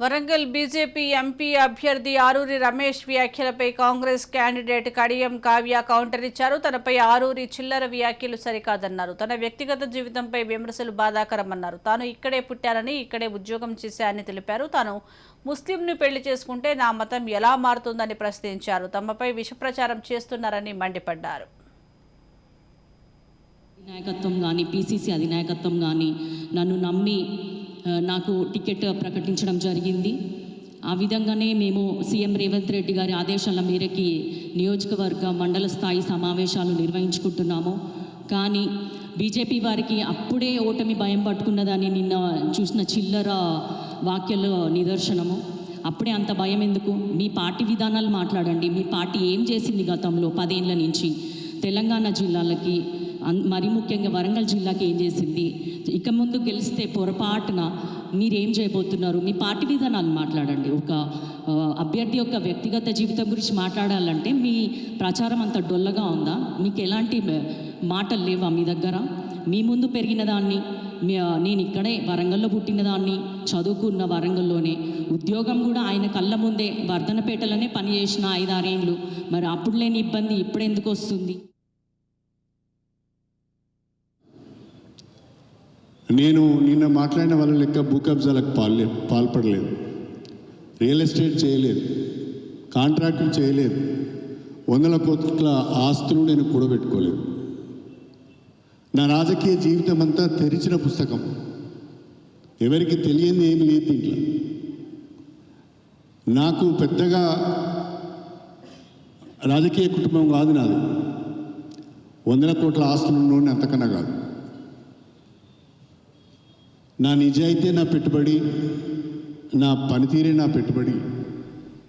Warangal BJP MP అభ్యర్థి ఆరూరి రమేష్ వ్యాఖ్యలపై Congress candidate Kadiyam Kavya counter ఇచ్చారు. తనపై ఆరూరి చిల్లర వ్యాఖ్యలు సరికాదన్నారు. తన వ్యక్తిగత జీవితంపై విమర్శలు బాధాకరమన్నారు. తాను ఇక్కడే పుట్టానని ఇక్కడే ఉద్యోగం చేశానని తెలిపారు. తాను ముస్లింను పెళ్ళి చేసుకుంటే నా మతం ఎలా మారుతుందని ప్రశ్నించారు. తమపై విషప్రచారం చేస్తున్నారని మండిపడ్డారు. నాయకత్వం కానీ పీసీసీ అధినాయకత్వం కానీ నన్ను నమ్మి నాకు టికెట్ ప్రకటించడం జరిగింది. ఆ విధంగానే మేము సీఎం రేవంత్ రెడ్డి గారి ఆదేశాల మేరకి నియోజకవర్గ మండల స్థాయి సమావేశాలు నిర్వహించుకుంటున్నాము. కానీ బీజేపీ వారికి అప్పుడే ఓటమి భయం పట్టుకున్నదని నిన్న చూసిన చిల్లర వాక్యలో నిదర్శనము. అప్పుడే అంత భయం ఎందుకు? మీ పార్టీ విధానాలు మాట్లాడండి. మీ పార్టీ ఏం చేసింది గతంలో పదేళ్ళ నుంచి? తెలంగాణ జిల్లాలకి మరీ ముఖ్యంగా వరంగల్ జిల్లాకి ఏం చేసింది? ఇక ముందు గెలిస్తే పొరపాటున మీరేం చేయబోతున్నారు? మీ పార్టీ విధానాలు మాట్లాడండి. ఒక అభ్యర్థి యొక్క వ్యక్తిగత జీవితం గురించి మాట్లాడాలంటే మీ ప్రచారం అంత డొల్లగా ఉందా? మీకు ఎలాంటి మాటలు లేవా మీ దగ్గర? మీ ముందు పెరిగిన దాన్ని నేను ఇక్కడే వరంగల్లో పుట్టిన దాన్ని చదువుకున్న వరంగల్లోనే ఉద్యోగం కూడా ఆయన కళ్ళ ముందే వర్ధనపేటలోనే పనిచేసిన ఐదారేండ్లు. మరి అప్పుడు లేని ఇబ్బంది ఇప్పుడు ఎందుకు వస్తుంది? నేను నిన్న మాట్లాడిన వాళ్ళ లెక్క భూ కబ్జాలకు పాల్లే పాల్పడలేదు. రియల్ ఎస్టేట్ చేయలేదు. కాంట్రాక్టులు చేయలేదు. వందల కోట్ల ఆస్తులు నేను కూడబెట్టుకోలేదు. నా రాజకీయ జీవితం అంతా తెరిచిన పుస్తకం. ఎవరికి తెలియంది ఏమి లేదు దీంట్లో. నాకు పెద్దగా రాజకీయ కుటుంబం కాదు నాది. వందల కోట్ల ఆస్తులు ఉన్నోడిని అంతకన్నా కాదు. నా నిజాయితీ నా పెట్టుబడి నా పనితీరే నా పెట్టుబడి.